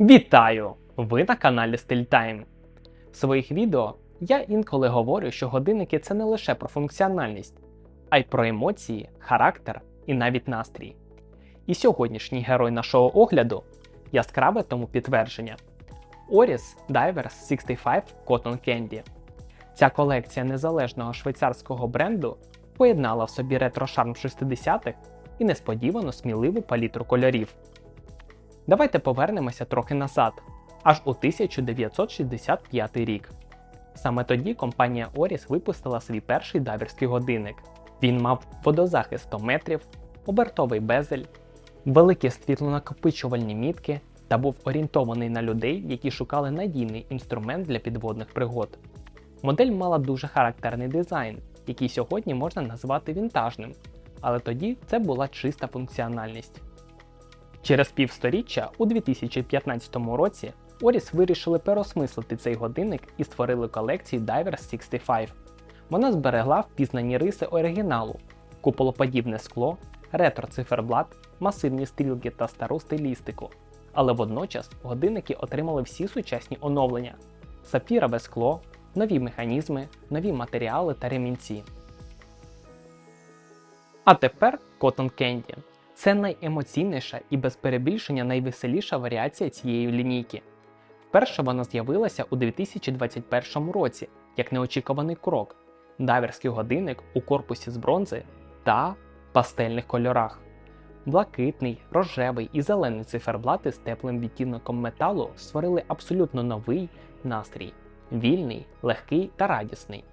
Вітаю! Ви на каналі StyleTime. В своїх відео я інколи говорю, що годинники це не лише про функціональність, а й про емоції, характер і навіть настрій. І сьогоднішній герой нашого огляду яскраве тому підтвердження Oris Divers 65 Cotton Candy. Ця колекція незалежного швейцарського бренду поєднала в собі ретро-шарм 60-х і несподівано сміливу палітру кольорів. Давайте повернемося трохи назад, аж у 1965 рік. Саме тоді компанія Oris випустила свій перший дайверський годинник. Він мав водозахист 100 метрів, обертовий безель, великі світлонакопичувальні мітки та був орієнтований на людей, які шукали надійний інструмент для підводних пригод. Модель мала дуже характерний дизайн, який сьогодні можна назвати вінтажним, але тоді це була чиста функціональність. Через півсторіччя у 2015 році Oris вирішили переосмислити цей годинник і створили колекцію Divers 65. Вона зберегла впізнані риси оригіналу, куполоподібне скло, ретро-циферблат, масивні стрілки та стару стилістику. Але водночас годинники отримали всі сучасні оновлення: сапфірове скло, нові механізми, нові матеріали та ремінці. А тепер Cotton Candy. Це найемоційніша і без перебільшення найвеселіша варіація цієї лінійки. Вперше вона з'явилася у 2021 році як неочікуваний крок дайверський годинник у корпусі з бронзи та пастельних кольорах. Блакитний, рожевий і зелений циферблати з теплим відтінком металу створили абсолютно новий настрій вільний, легкий та радісний.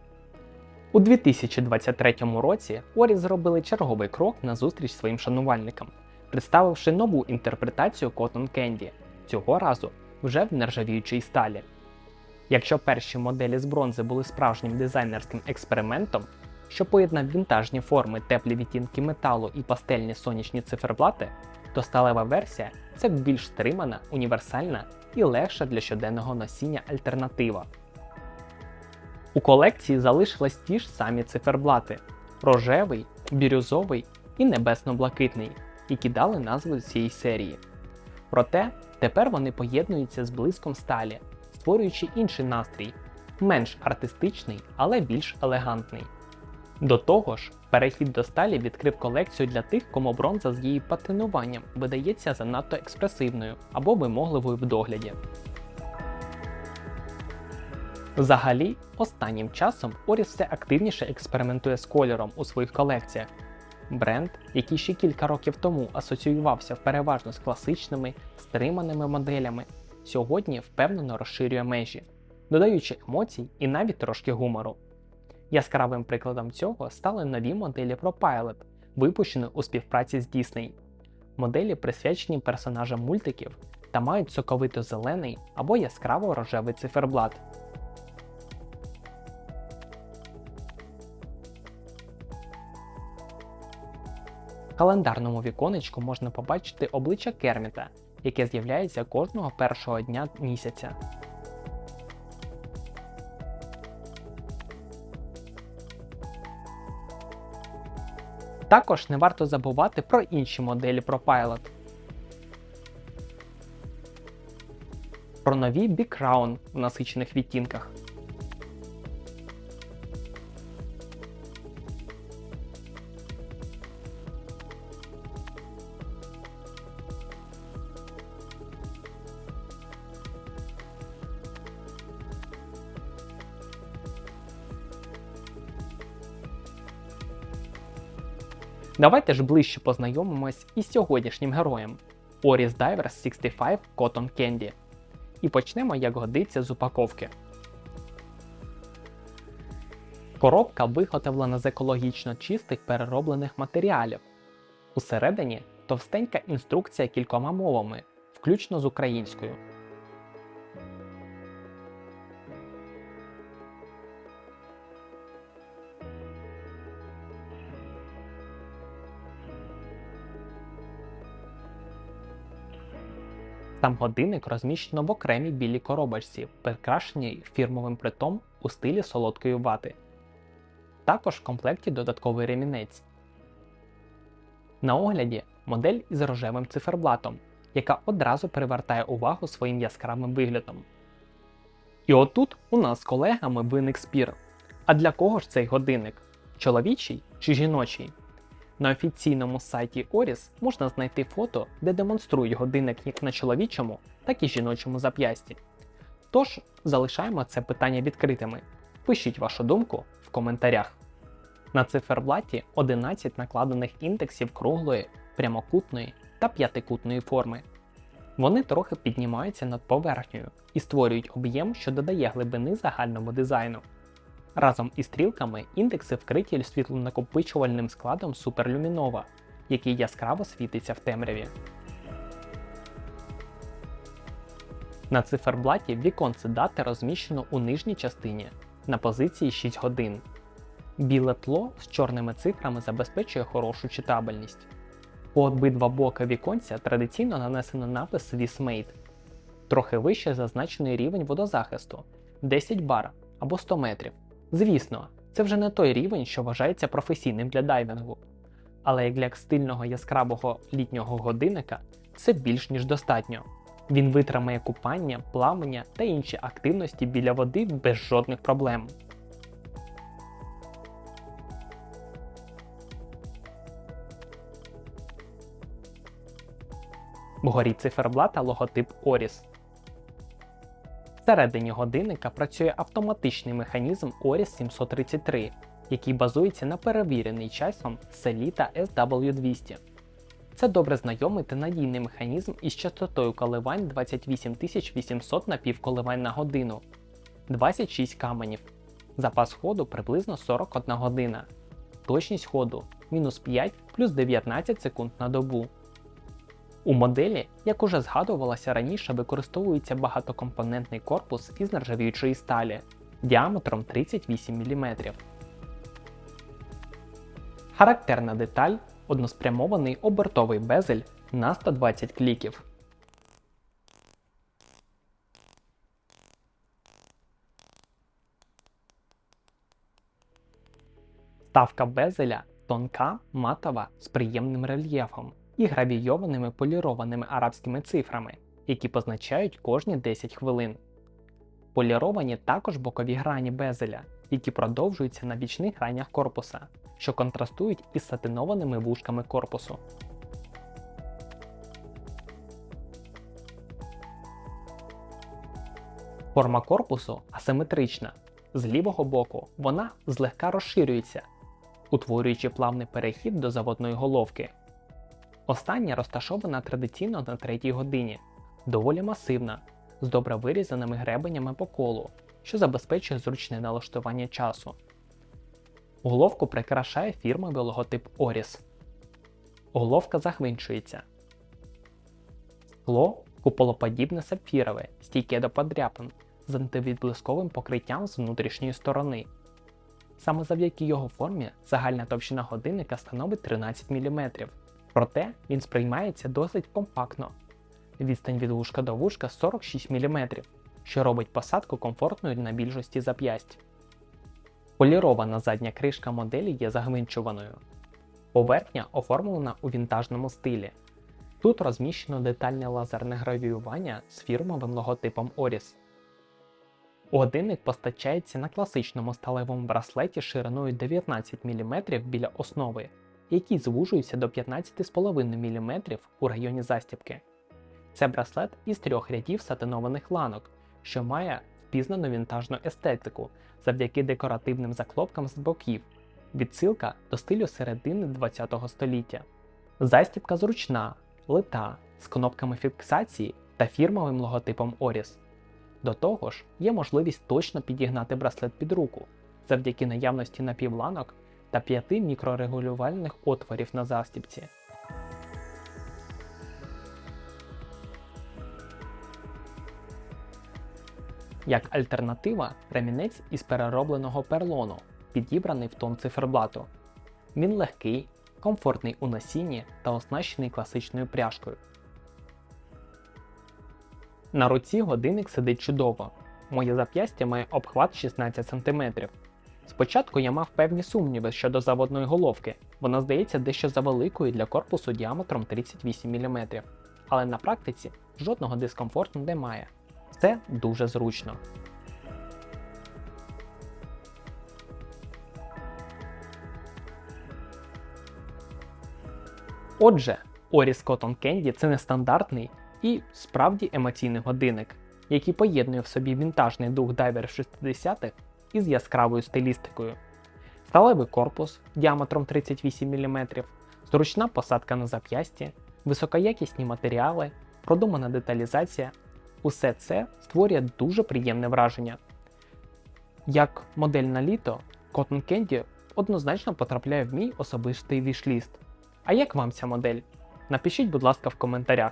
У 2023 році Орі зробили черговий крок на зустріч своїм шанувальникам, представивши нову інтерпретацію Cotton Candy, цього разу вже в нержавіючій сталі. Якщо перші моделі з бронзи були справжнім дизайнерським експериментом, що поєднав вінтажні форми, теплі відтінки металу і пастельні сонячні циферблати, то сталева версія це більш стримана, універсальна і легша для щоденного носіння альтернатива. У колекції залишились ті ж самі циферблати рожевий, бірюзовий і небесно-блакитний, які дали назву цієї серії. Проте тепер вони поєднуються з блиском сталі, створюючи інший настрій, менш артистичний, але більш елегантний. До того ж, перехід до сталі відкрив колекцію для тих, кому бронза з її патинуванням видається занадто експресивною або вимогливою в догляді. Взагалі, останнім часом Оріс все активніше експериментує з кольором у своїх колекціях. Бренд, який ще кілька років тому асоціювався переважно з класичними, стриманими моделями, сьогодні впевнено розширює межі, додаючи емоцій і навіть трошки гумору. Яскравим прикладом цього стали нові моделі ProPilot, випущені у співпраці з Disney. Моделі присвячені персонажам мультиків та мають соковито зелений або яскраво рожевий циферблат. В календарному віконечку можна побачити обличчя Керміта, яке з'являється кожного першого дня місяця. Також не варто забувати про інші моделі ProPilot. Про нові Crown в насичених відтінках. Давайте ж ближче познайомимось із сьогоднішнім героєм Oris Divers 65 Cotton Candy. І почнемо, як годиться, з упаковки. Коробка виготовлена з екологічно чистих перероблених матеріалів. Усередині товстенька інструкція кількома мовами, включно з українською. Сам годинник розміщено в окремій білій коробочці, прикрашеній фірмовим притом у стилі солодкої вати. Також в комплекті додатковий ремінець. На огляді модель із рожевим циферблатом, яка одразу привертає увагу своїм яскравим виглядом. І отут у нас з колегами виник спір. А для кого ж цей годинник? Чоловічий чи жіночий? На офіційному сайті Оріс можна знайти фото, де демонструють годинник як на чоловічому, так і жіночому зап'ясті. Тож залишаємо це питання відкритими. Пишіть вашу думку в коментарях. На циферблаті 11 накладених індексів круглої, прямокутної та п'ятикутної форми. Вони трохи піднімаються над поверхнею і створюють об'єм, що додає глибини загальному дизайну. Разом із стрілками індекси вкриті світлонакопичувальним складом суперлюмінова, який яскраво світиться в темряві. На циферблаті віконце дати розміщено у нижній частині на позиції 6 годин. Біле тло з чорними цифрами забезпечує хорошу читабельність. По обидва боки віконця традиційно нанесено напис Swissmade. Трохи вище зазначений рівень водозахисту 10 бар або 100 метрів. Звісно, це вже не той рівень, що вважається професійним для дайвінгу. Але як для стильного яскравого літнього годинника це більш ніж достатньо. Він витримає купання, плавання та інші активності біля води без жодних проблем. Вгорі циферблата логотип Оріс. Всередині годинника працює автоматичний механізм Oris 733, який базується на перевірений часом Selita SW200. Це добре знайомий та надійний механізм із частотою коливань 28800 напівколивань на годину, 26 каменів, запас ходу приблизно 41 година, точність ходу мінус 5 плюс 19 секунд на добу. У моделі, як уже згадувалося раніше, використовується багатокомпонентний корпус із нержавіючої сталі діаметром 38 мм. Характерна деталь односпрямований обертовий безель на 120 кліків. Ставка безеля тонка, матова з приємним рельєфом і гравійованими полірованими арабськими цифрами, які позначають кожні 10 хвилин. Поліровані також бокові грані безеля, які продовжуються на бічних гранях корпуса, що контрастують із сатинованими вушками корпусу. Форма корпусу асиметрична. З лівого боку вона злегка розширюється, утворюючи плавний перехід до заводної головки. Остання розташована традиційно на третій годині, доволі масивна, з добре вирізаними гребенями по колу, що забезпечує зручне налаштування часу. Головку прикрашає фірмовий логотип Оріс. Головка захвинчується. Скло куполоподібне сапфірове, стійке до подряпин з антивідблисковим покриттям з внутрішньої сторони. Саме завдяки його формі загальна товщина годинника становить 13 мм. Проте він сприймається досить компактно. Відстань від вушка до вушка 46 мм, що робить посадку комфортною на більшості зап'ясть. Полірована задня кришка моделі є загвинчуваною. Поверхня оформлена у вінтажному стилі. Тут розміщено детальне лазерне гравіювання з фірмовим логотипом Oris. Годинник постачається на класичному сталевому браслеті шириною 19 мм біля основи який звужується до 15,5 мм у районі застібки. Це браслет із трьох рядів сатинованих ланок, що має впізнану вінтажну естетику завдяки декоративним заклопкам з боків, відсилка до стилю середини ХХ століття. Застібка зручна, лита, з кнопками фіксації та фірмовим логотипом Oris. До того ж, є можливість точно підігнати браслет під руку завдяки наявності напівланок та 5 мікрорегулювальних отворів на застібці. Як альтернатива ремінець із переробленого перлону, підібраний в тон циферблату. Він легкий, комфортний у носінні та оснащений класичною пряжкою. На руці годинник сидить чудово. Моє зап'ястя має обхват 16 см. Спочатку я мав певні сумніви щодо заводної головки, вона здається дещо завеликою для корпусу діаметром 38 мм. але на практиці жодного дискомфорту немає. Це дуже зручно. Отже, Oris Cotton Candy це нестандартний і справді емоційний годинник, який поєднує в собі вінтажний дух дайвер 60-х із яскравою стилістикою. Сталевий корпус діаметром 38 мм, зручна посадка на зап'ясті, високоякісні матеріали, продумана деталізація усе це створює дуже приємне враження. Як модель на літо, Cotton Candy однозначно потрапляє в мій особистий вішліст. А як вам ця модель? Напишіть, будь ласка, в коментарях.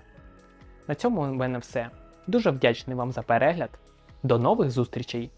На цьому в мене все. Дуже вдячний вам за перегляд. До нових зустрічей!